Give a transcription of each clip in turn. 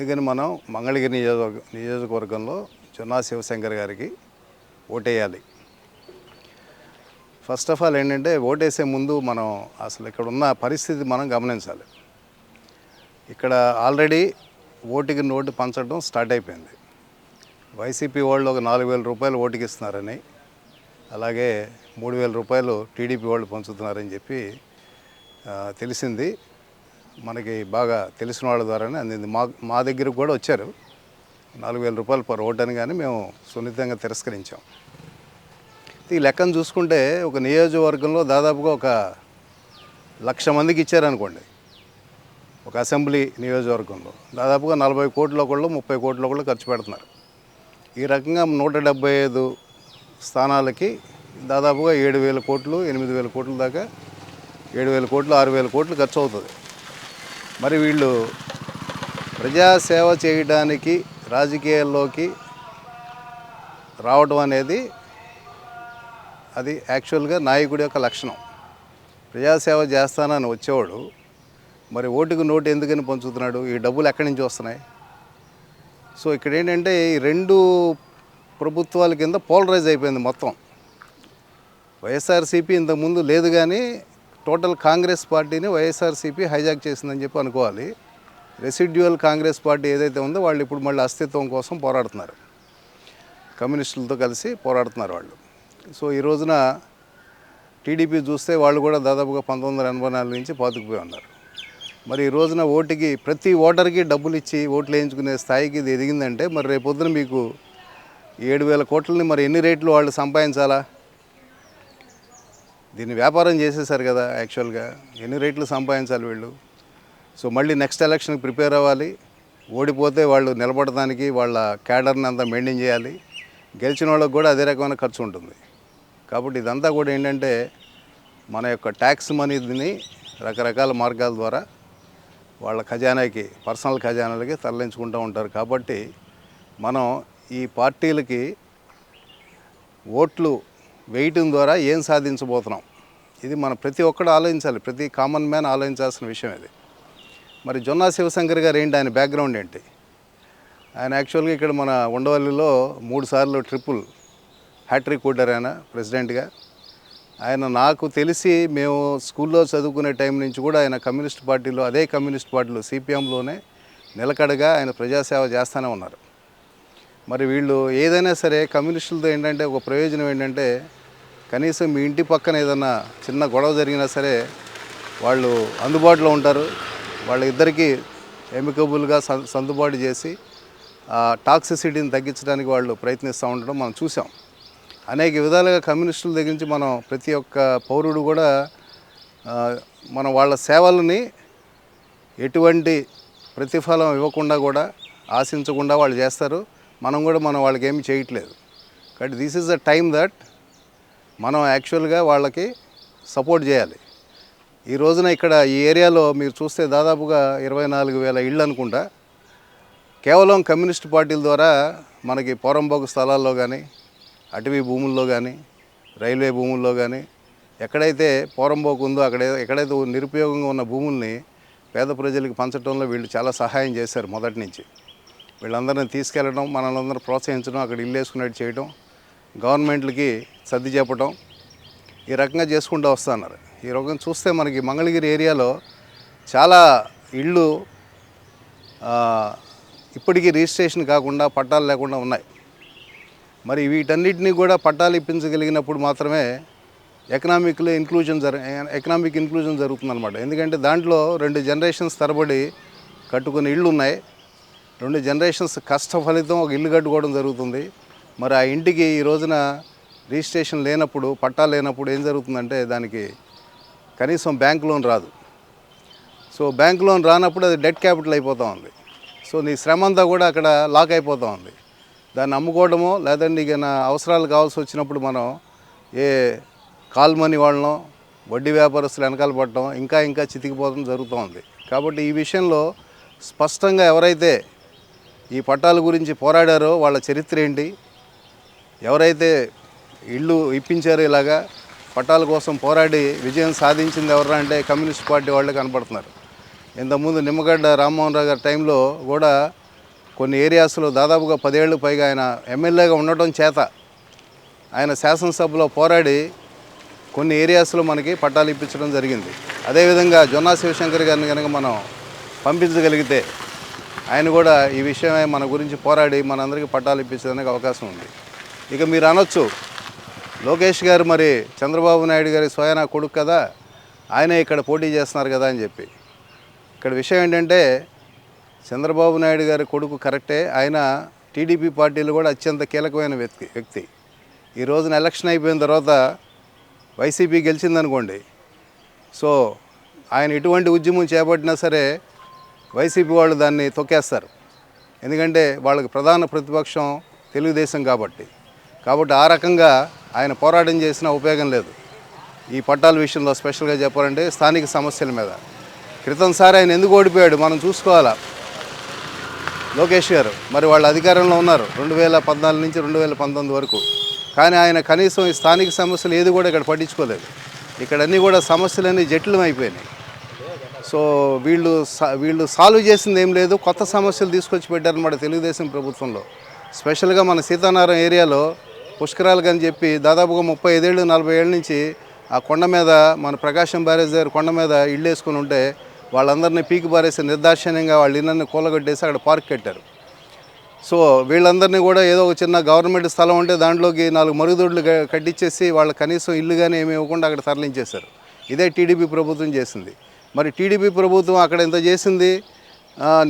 అందుకని మనం మంగళగిరి నియోజక నియోజకవర్గంలో చున్నా శివశంకర్ గారికి ఓటేయాలి. ఫస్ట్ ఆఫ్ ఆల్ ఏంటంటే ఓటేసే ముందు మనం అసలు ఇక్కడ ఉన్న పరిస్థితి మనం గమనించాలి. ఇక్కడ ఆల్రెడీ ఓటుకి నోటు పంచడం స్టార్ట్ అయిపోయింది. వైసీపీ వాళ్ళు ఒక నాలుగు వేల రూపాయలు ఓటుకి ఇస్తున్నారని అలాగే మూడు వేల రూపాయలు టీడీపీ వాళ్ళు పంచుతున్నారని చెప్పి తెలిసింది. మనకి బాగా తెలిసిన వాళ్ళ ద్వారానే అందింది. మా మా దగ్గరకు కూడా వచ్చారు. నాలుగు వేల రూపాయలు పర్ ఓట్ అని కానీ మేము సున్నితంగా తిరస్కరించాం. ఈ లెక్కను చూసుకుంటే ఒక నియోజకవర్గంలో దాదాపుగా ఒక లక్ష మందికి ఇచ్చారనుకోండి. ఒక అసెంబ్లీ నియోజకవర్గంలో దాదాపుగా నలభై కోట్ల ఒకళ్ళు ముప్పై కోట్ల ఒకళ్ళు ఖర్చు పెడుతున్నారు. ఈ రకంగా నూట డెబ్బై ఐదు స్థానాలకి దాదాపుగా ఏడు వేల కోట్లు ఎనిమిది వేల కోట్ల దాకా ఏడు వేల కోట్లు ఆరు వేల కోట్లు ఖర్చు అవుతుంది. మరి వీళ్ళు ప్రజాసేవ చేయడానికి రాజకీయాల్లోకి రావడం అనేది అది యాక్చువల్గా నాయకుడి యొక్క లక్షణం. ప్రజాసేవ చేస్తానని వచ్చేవాడు మరి ఓటుకు నోటు ఎందుకని పంచుతున్నాడు ఈ డబ్బులు ఎక్కడి నుంచి వస్తున్నాయి? సో ఇక్కడ ఏంటంటే ఈ రెండు ప్రభుత్వాల కింద పోలరైజ్ అయిపోయింది మొత్తం. వైఎస్ఆర్సీపీ ఇంతకుముందు లేదు కానీ టోటల్ కాంగ్రెస్ పార్టీని వైఎస్ఆర్సీపీ హైజాక్ చేసిందని చెప్పి అనుకోవాలి. రెసిడ్యువల్ కాంగ్రెస్ పార్టీ ఏదైతే ఉందో వాళ్ళు ఇప్పుడు మళ్ళీ అస్తిత్వం కోసం పోరాడుతున్నారు. కమ్యూనిస్టులతో కలిసి పోరాడుతున్నారు వాళ్ళు. సో ఈ రోజున టీడీపీ చూస్తే వాళ్ళు కూడా దాదాపుగా పంతొమ్మిది వందల ఎనభై నాలుగు నుంచి పాతుకుపోయి ఉన్నారు. మరి ఈ రోజున ఓటుకి ప్రతి ఓటర్కి డబ్బులు ఇచ్చి ఓట్లు వేయించుకునే స్థాయికి ఇది ఎదిగిందంటే మరి రేపొద్దున మీకు ఏడు వేల కోట్లని మరి ఎన్ని రేట్లు వాళ్ళు సంపాదించాలా? దీన్ని వ్యాపారం చేసేసారు కదా యాక్చువల్గా. ఎన్ని రేట్లు సంపాదించాలి వీళ్ళు? సో మళ్ళీ నెక్స్ట్ ఎలక్షన్కి ప్రిపేర్ అవ్వాలి. ఓడిపోతే వాళ్ళు నిలబడటానికి వాళ్ళ క్యాడర్ని అంతా మెయింటైన్ చేయాలి. గెలిచిన వాళ్ళకి కూడా అదే రకమైన ఖర్చు ఉంటుంది. కాబట్టి ఇదంతా కూడా ఏంటంటే మన యొక్క ట్యాక్స్ మనీని రకరకాల మార్గాల ద్వారా వాళ్ళ ఖజానాకి పర్సనల్ ఖజానాలకి తరలించుకుంటూ ఉంటారు. కాబట్టి మనం ఈ పార్టీలకి ఓట్లు వేయటం ద్వారా ఏం సాధించబోతున్నాం? ఇది మన ప్రతి ఒక్కడు ఆలోచించాలి. ప్రతి కామన్ మ్యాన్ ఆలోచించాల్సిన విషయం ఇది. మరి జొన్నా శివశంకర్ గారు ఏంటి? ఆయన బ్యాక్గ్రౌండ్ ఏంటి? ఆయన యాక్చువల్గా ఇక్కడ మన ఉండవల్లిలో మూడు సార్లు ట్రిపుల్ హ్యాట్రిక్ కొట్టారు ఆయన ప్రెసిడెంట్గా ఆయన నాకు తెలిసి మేము స్కూల్లో చదువుకునే టైం నుంచి కూడా ఆయన కమ్యూనిస్ట్ పార్టీలో అదే కమ్యూనిస్ట్ పార్టీలో సిపిఎంలోనే నిలకడగా ఆయన ప్రజాసేవ చేస్తూనే ఉన్నారు. మరి వీళ్ళు ఏదైనా సరే కమ్యూనిస్టులతో ఏంటంటే ఒక ప్రయోజనం ఏంటంటే కనీసం మీ ఇంటి పక్కన ఏదైనా చిన్న గొడవ జరిగినా సరే వాళ్ళు అందుబాటులో ఉంటారు. వాళ్ళ ఇద్దరికీ ఎమికబుల్గా స- సర్దుబాటు చేసి ఆ టాక్సిసిటీని తగ్గించడానికి వాళ్ళు ప్రయత్నిస్తూ ఉండడం మనం చూసాం. అనేక విధాలుగా కమ్యూనిస్టుల దగ్గర నుంచి మనం ప్రతి ఒక్క పౌరుడు కూడా మనం వాళ్ళ సేవలని ఎటువంటి ప్రతిఫలం ఇవ్వకుండా కూడా ఆశించకుండా వాళ్ళు చేస్తారు. మనం కూడా మనం వాళ్ళకి ఏమి చేయట్లేదు. కాబట్టి this is the time that మనం యాక్చువల్గా వాళ్ళకి సపోర్ట్ చేయాలి. ఈ రోజున ఇక్కడ ఈ ఏరియాలో మీరు చూస్తే దాదాపుగా ఇరవై నాలుగు వేల ఇళ్ళు అనుకుంటా. కేవలం కమ్యూనిస్ట్ పార్టీల ద్వారా మనకి పొరంబోగు స్థలాల్లో కానీ అటవీ భూముల్లో కానీ రైల్వే భూముల్లో కానీ ఎక్కడైతే పోరంబోకు ఉందో అక్కడ ఎక్కడైతే నిరుపయోగంగా ఉన్న భూముల్ని పేద ప్రజలకు పంచడంలో వీళ్ళు చాలా సహాయం చేశారు మొదటి నుంచి. వీళ్ళందరిని తీసుకెళ్ళడం మనల్ని అందరూ ప్రోత్సహించడం అక్కడ ఇల్లు వేసుకున్నట్టు చేయడం గవర్నమెంట్లకి సర్ది చెప్పడం ఈ రకంగా చేసుకుంటూ వస్తున్నారు ఈ రకం చూస్తే మనకి మంగళగిరి ఏరియాలో చాలా ఇళ్ళు ఇప్పటికీ రిజిస్ట్రేషన్ కాకుండా పట్టాలు లేకుండా ఉన్నాయి. మరి వీటన్నిటిని కూడా పట్టాలు ఇప్పించగలిగినప్పుడు మాత్రమే ఎకనామిక్లో ఇన్క్లూజన్ జరు ఎకనామిక్ ఇన్క్లూజన్ జరుగుతుంది అనమాట ఎందుకంటే దాంట్లో రెండు జనరేషన్స్ తరబడి కట్టుకుని ఇళ్ళు ఉన్నాయి. రెండు జనరేషన్స్ కష్ట ఫలితం ఒక ఇల్లు కట్టుకోవడం జరుగుతుంది. మరి ఆ ఇంటికి ఈ రోజున రిజిస్ట్రేషన్ లేనప్పుడు పట్టా లేనప్పుడు ఏం జరుగుతుందంటే దానికి కనీసం బ్యాంక్ లోన్ రాదు. సో బ్యాంక్ లోన్ రానప్పుడు అది డెట్ క్యాపిటల్ అయిపోతూ ఉంది. సో నీ శ్రమ అంతా కూడా అక్కడ లాక్ అయిపోతూ ఉంది. దాన్ని అమ్ముకోవడమో లేదంటే నీకు నా అవసరాలు కావాల్సి వచ్చినప్పుడు మనం ఏ కాల్ మనీ వాళ్ళం వడ్డీ వ్యాపారస్తులు వెనకాల పడటం ఇంకా ఇంకా చితికిపోవడం జరుగుతూ ఉంది. కాబట్టి ఈ విషయంలో స్పష్టంగా ఎవరైతే ఈ పట్టాల గురించి పోరాడారో వాళ్ళ చరిత్ర ఏంటి ఎవరైతే ఇళ్ళు ఇప్పించారో ఇలాగా పట్టాల కోసం పోరాడి విజయం సాధించింది ఎవరు అంటే కమ్యూనిస్ట్ పార్టీ వాళ్ళే కనపడుతున్నారు ఇంతకుముందు నిమ్మగడ్డ రామ్మోహన్ రావు గారి టైంలో కూడా కొన్ని ఏరియాస్లో దాదాపుగా పదేళ్ళు పైగా ఆయన ఎమ్మెల్యేగా ఉండటం చేత ఆయన శాసనసభలో పోరాడి కొన్ని ఏరియాస్లో మనకి పట్టాలు ఇప్పించడం జరిగింది. అదేవిధంగా జొన్నా శివశంకర్ గారిని కనుక మనం పంపించగలిగితే ఆయన కూడా ఈ విషయమై మన గురించి పోరాడి మనందరికీ పట్టాలు ఇప్పించడానికి అవకాశం ఉంది. ఇక మీరు అనొచ్చు. లోకేష్ గారు మరి చంద్రబాబు నాయుడు గారి స్వయానా కొడుకు కదా ఆయనే ఇక్కడ పోటీ చేస్తున్నారు కదా అని చెప్పి. ఇక్కడ విషయం ఏంటంటే చంద్రబాబు నాయుడు గారి కొడుకు కరెక్టే ఆయన టీడీపీ పార్టీలో కూడా అత్యంత కీలకమైన వ్యక్తి వ్యక్తి. ఈ రోజున ఎలక్షన్ అయిపోయిన తర్వాత వైసీపీ గెలిచిందనుకోండి. సో ఆయన ఎటువంటి ఉద్యమం చేపట్టినా సరే వైసీపీ వాళ్ళు దాన్ని తొక్కేస్తారు. ఎందుకంటే వాళ్ళకి ప్రధాన ప్రతిపక్షం తెలుగుదేశం కాబట్టి. కాబట్టి ఆ రకంగా ఆయన పోరాటం చేసినా ఉపయోగం లేదు. ఈ పట్టాల విషయంలో స్పెషల్గా చెప్పాలంటే స్థానిక సమస్యల మీద. క్రితంసారి ఆయన ఎందుకు ఓడిపోయాడు మనం చూసుకోవాలా? లోకేష్ గారు మరి వాళ్ళు అధికారంలో ఉన్నారు రెండు వేల పద్నాలుగు నుంచి రెండు వేల పంతొమ్మిది వరకు. కానీ ఆయన కనీసం ఈ స్థానిక సమస్యలు ఏది కూడా ఇక్కడ పట్టించుకోలేదు. ఇక్కడ అన్నీ కూడా సమస్యలన్నీ జటిలం అయిపోయినాయి. సో వీళ్ళు వీళ్ళు సాల్వ్ చేసింది ఏం లేదు కొత్త సమస్యలు తీసుకొచ్చి పెట్టారన్నమాట తెలుగుదేశం ప్రభుత్వంలో. స్పెషల్గా మన సీతానారాయణ ఏరియాలో పుష్కరాలు అని చెప్పి దాదాపుగా ముప్పై ఐదేళ్ళు నలభై ఏళ్ళ నుంచి ఆ కొండ మీద మన ప్రకాశం బ్యారేజ్ దగ్గర కొండ మీద ఇళ్ళు వేసుకుని ఉంటే వాళ్ళందరినీ పీకి పారేసి నిర్దాక్షిణ్యంగా వాళ్ళ ఇళ్ళని కూలగొట్టేసి అక్కడ పార్క్ కట్టారు. సో వీళ్ళందరినీ కూడా ఏదో ఒక చిన్న గవర్నమెంట్ స్థలం ఉంటే దాంట్లోకి నాలుగు మరుగుదొడ్లు కట్టించేసి వాళ్ళ కనీసం ఇల్లు కానీ ఏమి ఇవ్వకుండా అక్కడ తరలించేశారు. ఇదే టీడీపీ ప్రభుత్వం చేసింది. మరి టీడీపీ ప్రభుత్వం అక్కడ ఎంత చేసింది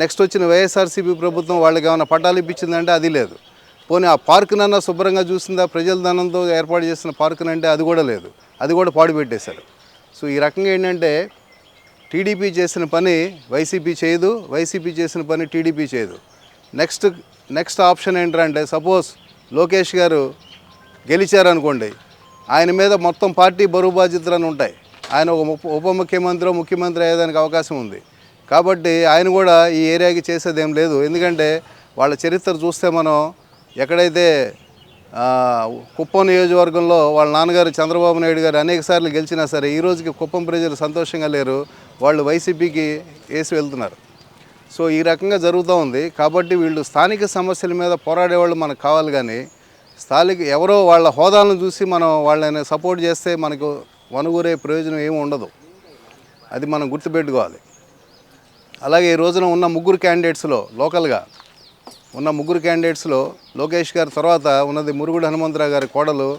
నెక్స్ట్ వచ్చిన వైఎస్ఆర్సీపీ ప్రభుత్వం వాళ్ళకి ఏమైనా పట్టాలు ఇప్పించిందంటే అది లేదు. పోనీ ఆ పార్కునన్నా శుభ్రంగా చూసిందా? ప్రజల ధనంతో ఏర్పాటు చేసిన పార్కునంటే అది కూడా లేదు. అది కూడా పాడు పెట్టేశారు. సో ఈ రకంగా ఏంటంటే టీడీపీ చేసిన పని వైసీపీ చేయదు వైసీపీ చేసిన పని టీడీపీ చేయదు. నెక్స్ట్ నెక్స్ట్ ఆప్షన్ ఏంటంటే సపోజ్ లోకేష్ గారు గెలిచారనుకోండి ఆయన మీద మొత్తం పార్టీ బరువు బాధ్యతలు అని ఉంటాయి. ఆయన ఒక ఉప- ఉప ముఖ్యమంత్రి ముఖ్యమంత్రి అయ్యేదానికి అవకాశం ఉంది. కాబట్టి ఆయన కూడా ఈ ఏరియాకి చేసేది ఏం లేదు. ఎందుకంటే వాళ్ళ చరిత్ర చూస్తే మనం ఎక్కడైతే కుప్పం నియోజకవర్గంలో వాళ్ళ నాన్నగారు చంద్రబాబు నాయుడు గారు అనేక సార్లు గెలిచినా సరే ఈ రోజుకి కుప్పం ప్రజలు సంతోషంగా లేరు. వాళ్ళు వైసీపీకి వేసి వెళ్తున్నారు. సో ఈ రకంగా జరుగుతూ ఉంది. కాబట్టి వీళ్ళు స్థానిక సమస్యల మీద పోరాడేవాళ్ళు మనకు కావాలి కానీ స్థానిక ఎవరో వాళ్ళ హోదాలను చూసి మనం వాళ్ళని సపోర్ట్ చేస్తే మనకు వనుగురే ప్రయోజనం ఏమి ఉండదు. అది మనం గుర్తుపెట్టుకోవాలి. అలాగే ఈ రోజున ఉన్న ముగ్గురు క్యాండిడేట్స్లో లోకల్గా ఉన్న ముగ్గురు క్యాండిడేట్స్లో లోకేష్ గారి తర్వాత ఉన్నది మురుగుడు హనుమంతరావు గారి కోడలు.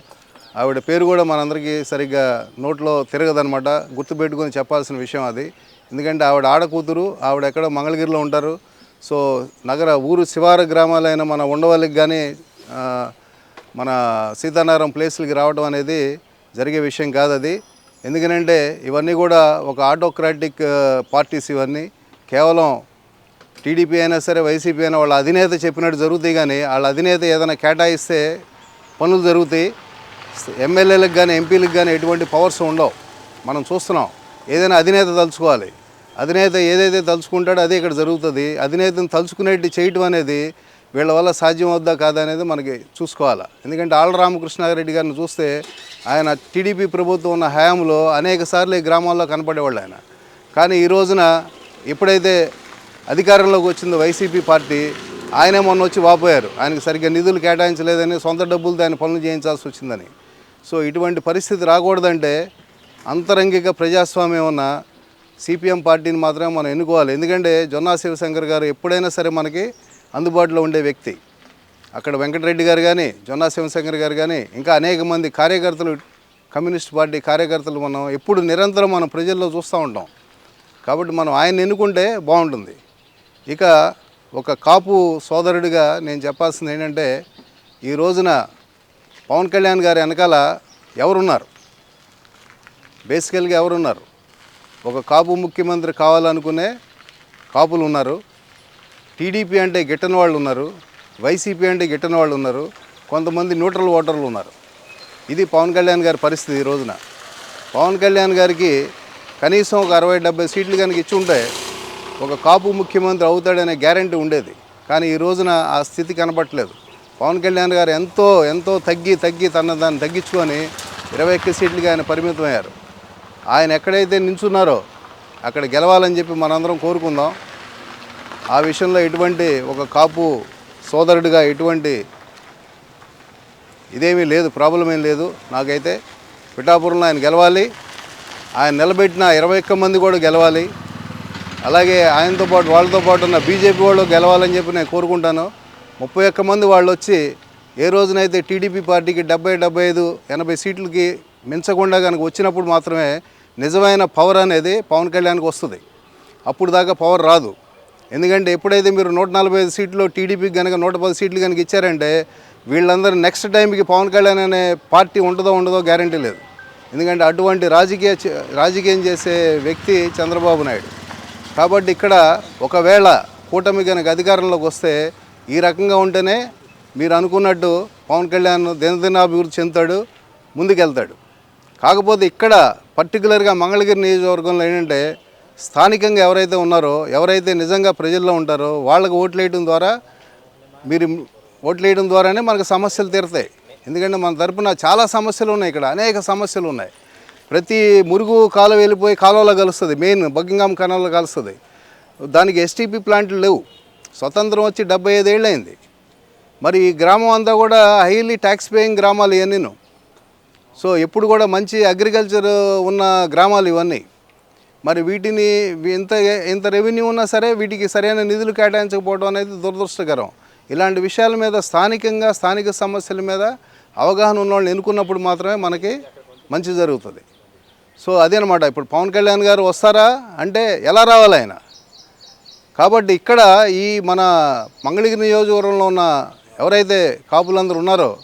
ఆవిడ పేరు కూడా మనందరికీ సరిగ్గా నోట్లో తిరగదనమాట గుర్తుపెట్టుకొని చెప్పాల్సిన విషయం అది. ఎందుకంటే ఆవిడ ఆడ కూతురు ఆవిడ ఎక్కడో మంగళగిరిలో ఉంటారు. సో నగర ఊరు శివార గ్రామాలైన మన ఉండవల్లికి కానీ మన సీతారాం ప్లేసులకి రావడం అనేది జరిగే విషయం కాదు అది ఎందుకనంటే ఇవన్నీ కూడా ఒక ఆటోక్రాటిక్ పార్టీస్ ఇవన్నీ. కేవలం టీడీపీ అయినా సరే వైసీపీ అయినా వాళ్ళ అధినేత చెప్పినట్టు జరుగుతాయి కానీ వాళ్ళ అధినేత ఏదైనా కేటాయిస్తే పనులు జరుగుతాయి. ఎమ్మెల్యేలకు కానీ ఎంపీలకు కానీ ఎటువంటి పవర్స్ ఉండవు. మనం చూస్తున్నాం ఏదైనా అధినేత తలుచుకోవాలి. అధినేత ఏదైతే తలుచుకుంటాడో అదే ఇక్కడ జరుగుతుంది. అధినేతను తలుచుకునేట్టు చేయటం అనేది వీళ్ళ వల్ల సాధ్యం అవుద్దా కాదా అనేది మనకి చూసుకోవాలి. ఎందుకంటే ఆళ్ళ రామకృష్ణారెడ్డి గారిని చూస్తే ఆయన టీడీపీ ప్రభుత్వం ఉన్న హయాంలో అనేక సార్లు ఈ గ్రామాల్లో కనపడేవాళ్ళు ఆయన. కానీ ఈ రోజున ఎప్పుడైతే అధికారంలోకి వచ్చింది వైసీపీ పార్టీ. ఆయనే మొన్న వచ్చి వాపోయారు. ఆయనకు సరిగ్గా నిధులు కేటాయించలేదని సొంత డబ్బులతో ఆయన పనులు చేయించాల్సి వచ్చిందని. సో ఇటువంటి పరిస్థితి రాకూడదంటే అంతరంగిక ప్రజాస్వామ్యం ఉన్న సిపిఎం పార్టీని మాత్రమే మనం ఎన్నుకోవాలి. ఎందుకంటే జొన్నా శివశంకర్ గారు ఎప్పుడైనా సరే మనకి అందుబాటులో ఉండే వ్యక్తి. అక్కడ వెంకటరెడ్డి గారు కానీ జొన్నా శివశంకర్ గారు కానీ ఇంకా అనేక మంది కార్యకర్తలు కమ్యూనిస్ట్ పార్టీ కార్యకర్తలు మనం ఎప్పుడు నిరంతరం మనం ప్రజల్లో చూస్తూ ఉంటాం. కాబట్టి మనం ఆయన ఎన్నుకుంటే బాగుంటుంది. ఇక ఒక కాపు సోదరుడిగా నేను చెప్పాల్సింది ఏంటంటే ఈ రోజున పవన్ కళ్యాణ్ గారి వెనకాల ఎవరున్నారు? బేసికల్గా ఎవరున్నారు? ఒక కాపు ముఖ్యమంత్రి కావాలనుకునే కాపులు ఉన్నారు. టీడీపీ అంటే గిట్టని వాళ్ళు ఉన్నారు. వైసీపీ అంటే గిట్టని వాళ్ళు ఉన్నారు. కొంతమంది న్యూట్రల్ ఓటర్లు ఉన్నారు. ఇది పవన్ కళ్యాణ్ గారి పరిస్థితి ఈ రోజున. పవన్ కళ్యాణ్ గారికి కనీసం ఒక అరవై డెబ్బై సీట్లు కనుక ఇచ్చి ఉంటే ఒక కాపు ముఖ్యమంత్రి అవుతాడనే గ్యారంటీ ఉండేది. కానీ ఈ రోజున ఆ స్థితి కనబట్టలేదు పవన్ కళ్యాణ్ గారు ఎంతో ఎంతో తగ్గి తగ్గి తన దాన్ని తగ్గించుకొని ఇరవై ఒక్క సీట్లుగా ఆయన పరిమితమయ్యారు. ఆయన ఎక్కడైతే నించున్నారో అక్కడ గెలవాలని చెప్పి మనందరం కోరుకుందాం. ఆ విషయంలో ఎటువంటి ఒక కాపు సోదరుడిగా ఎటువంటి ఇదేమీ లేదు ప్రాబ్లం ఏం లేదు. నాకైతే పిఠాపురంలో ఆయన గెలవాలి. ఆయన నిలబెట్టిన ఇరవై ఒక్క మంది కూడా గెలవాలి. అలాగే ఆయనతో పాటు వాళ్ళతో పాటు ఉన్న బీజేపీ వాళ్ళు గెలవాలని చెప్పి నేను కోరుకుంటాను. ముప్పై ఒక్క మంది వాళ్ళు వచ్చి ఏ రోజునైతే టీడీపీ పార్టీకి డెబ్బై డెబ్బై ఐదు ఎనభై సీట్లకి మించకుండా కనుక వచ్చినప్పుడు మాత్రమే నిజమైన పవర్ అనేది పవన్ కళ్యాణ్కి వస్తుంది. అప్పుడు దాకా పవర్ రాదు. ఎందుకంటే ఎప్పుడైతే మీరు నూట నలభై ఐదు సీట్లు టీడీపీకి కనుక నూట పది సీట్లు కనుక ఇచ్చారంటే వీళ్ళందరూ నెక్స్ట్ టైంకి పవన్ కళ్యాణ్ అనే పార్టీ ఉంటుందో ఉండదో గ్యారంటీ లేదు. ఎందుకంటే అటువంటి రాజకీయ రాజకీయం చేసే వ్యక్తి చంద్రబాబు నాయుడు. కాబట్టి ఇక్కడ ఒకవేళ కూటమి కనుక అధికారంలోకి వస్తే ఈ రకంగా ఉంటేనే మీరు అనుకున్నట్టు పవన్ కళ్యాణ్ దినదినాభివృద్ధి చెందుతాడు ముందుకెళ్తాడు. కాకపోతే ఇక్కడ పర్టికులర్గా మంగళగిరి నియోజకవర్గంలో ఏంటంటే స్థానికంగా ఎవరైతే ఉన్నారో ఎవరైతే నిజంగా ప్రజల్లో ఉంటారో వాళ్ళకి ఓట్లు వేయడం ద్వారా మీరు ఓట్లు వేయడం ద్వారానే మనకు సమస్యలు తీరుతాయి. ఎందుకంటే మన తరపున చాలా సమస్యలు ఉన్నాయి ఇక్కడ అనేక సమస్యలు ఉన్నాయి. ప్రతి మురుగు కాలువ వెళ్ళిపోయి కాలువలో కలుస్తుంది. మెయిన్ బగ్గింగాం కెనాల్లో కలుస్తుంది. దానికి ఎస్టీపీ ప్లాంట్లు లేవు. స్వతంత్రం వచ్చి డెబ్బై ఐదేళ్ళు అయింది మరి ఈ గ్రామం అంతా కూడా హైలీ ట్యాక్స్ పేయింగ్ గ్రామాలు ఇవన్నీను సో ఎప్పుడు కూడా మంచి అగ్రికల్చర్ ఉన్న గ్రామాలు ఇవన్నీ. మరి వీటిని ఇంత ఇంత రెవెన్యూ ఉన్నా సరే వీటికి సరైన నిధులు కేటాయించకపోవడం అనేది దురదృష్టకరం. ఇలాంటి విషయాల మీద స్థానికంగా స్థానిక సమస్యల మీద అవగాహన ఉన్న వాళ్ళని ఎన్నుకున్నప్పుడు మాత్రమే మనకి మంచి జరుగుతుంది. సో అదేనమాట ఇప్పుడు పవన్ కళ్యాణ్ గారు వస్తారా? అంటే ఎలా రావాలి ఆయన? కాబట్టి ఇక్కడ ఈ మన మంగళగిరి నియోజకవర్గంలో ఉన్న ఎవరైతే కాపులందరూ ఉన్నారో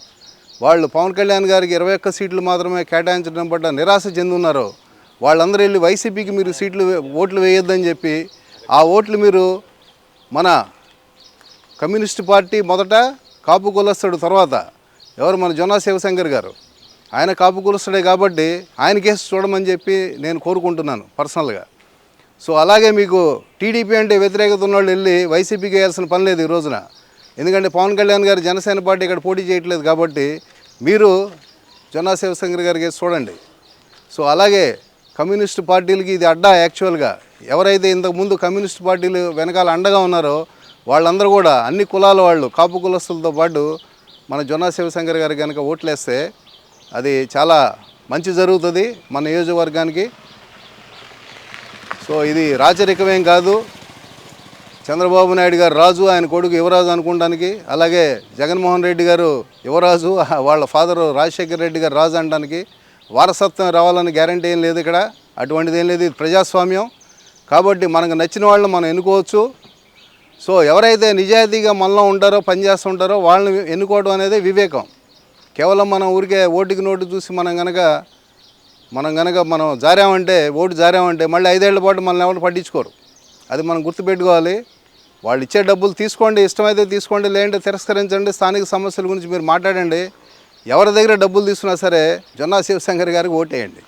వాళ్ళు పవన్ కళ్యాణ్ గారికి ఇరవై ఒక్క సీట్లు మాత్రమే కేటాయించడం పట్ల నిరాశ చెందున్నారో వాళ్ళందరూ వెళ్ళి వైసీపీకి మీరు సీట్లు వే- ఓట్లు వేయొద్దని చెప్పి ఆ ఓట్లు మీరు మన కమ్యూనిస్ట్ పార్టీ మొదట కాపు కులస్తుడు తర్వాత ఎవరు? మన జొన్నా శివశంకర్ గారు. ఆయన కాపు కులస్తుడే కాబట్టి ఆయన కేసు చూడమని చెప్పి నేను కోరుకుంటున్నాను పర్సనల్గా. సో అలాగే మీకు టీడీపీ అంటే వ్యతిరేకత ఉన్నవాళ్ళు వెళ్ళి వైసీపీకి వేయాల్సిన పని లేదు ఈ రోజున. ఎందుకంటే పవన్ కళ్యాణ్ గారు జనసేన పార్టీ ఇక్కడ పోటీ చేయట్లేదు కాబట్టి మీరు జొన్నా శివశంకర్ గారి కేసు చూడండి. సో అలాగే కమ్యూనిస్ట్ పార్టీలకి ఇది అడ్డా యాక్చువల్గా. ఎవరైతే ఇంతకుముందు కమ్యూనిస్ట్ పార్టీలు వెనకాల అండగా ఉన్నారో వాళ్ళందరూ కూడా అన్ని కులాల వాళ్ళు కాపు కులస్తులతో పాటు మన జొన్నా శివశంకర్ గారికి కనుక ఓట్లేస్తే అది చాలా మంచి జరుగుతుంది మన నియోజకవర్గానికి. సో ఇది రాచరికమేం కాదు. చంద్రబాబు నాయుడు గారు రాజు ఆయన కొడుకు యువరాజు అనుకోవడానికి అలాగే జగన్మోహన్ రెడ్డి గారు యువరాజు వాళ్ళ ఫాదరు రాజశేఖర్ రెడ్డి గారు రాజు అనడానికి వారసత్వం రావాలని గ్యారంటీ ఏం లేదు ఇక్కడ. అటువంటిది ఏం లేదు. ఇది ప్రజాస్వామ్యం. కాబట్టి మనకు నచ్చిన వాళ్ళని మనం ఎన్నుకోవచ్చు. సో ఎవరైతే నిజాయితీగా మనలో ఉంటారో పనిచేస్తుంటారో వాళ్ళని ఎన్నుకోవడం అనేది వివేకం. కేవలం మనం ఊరికే ఓటుకి నోటు చూసి మనం గనక మనం గనక మనం జారామంటే ఓటు జారామంటే మళ్ళీ ఐదేళ్ళ పాటు మనల్ని ఎవరు పట్టించుకోరు. అది మనం గుర్తుపెట్టుకోవాలి. వాళ్ళు ఇచ్చే డబ్బులు తీసుకోండి ఇష్టమైతే తీసుకోండి లేదంటే తిరస్కరించండి స్థానిక సమస్యల గురించి మీరు మాట్లాడండి. ఎవరి దగ్గర డబ్బులు తీసుకున్నా సరే జొన్నా శివశంకర్ గారికి ఓటేయండి.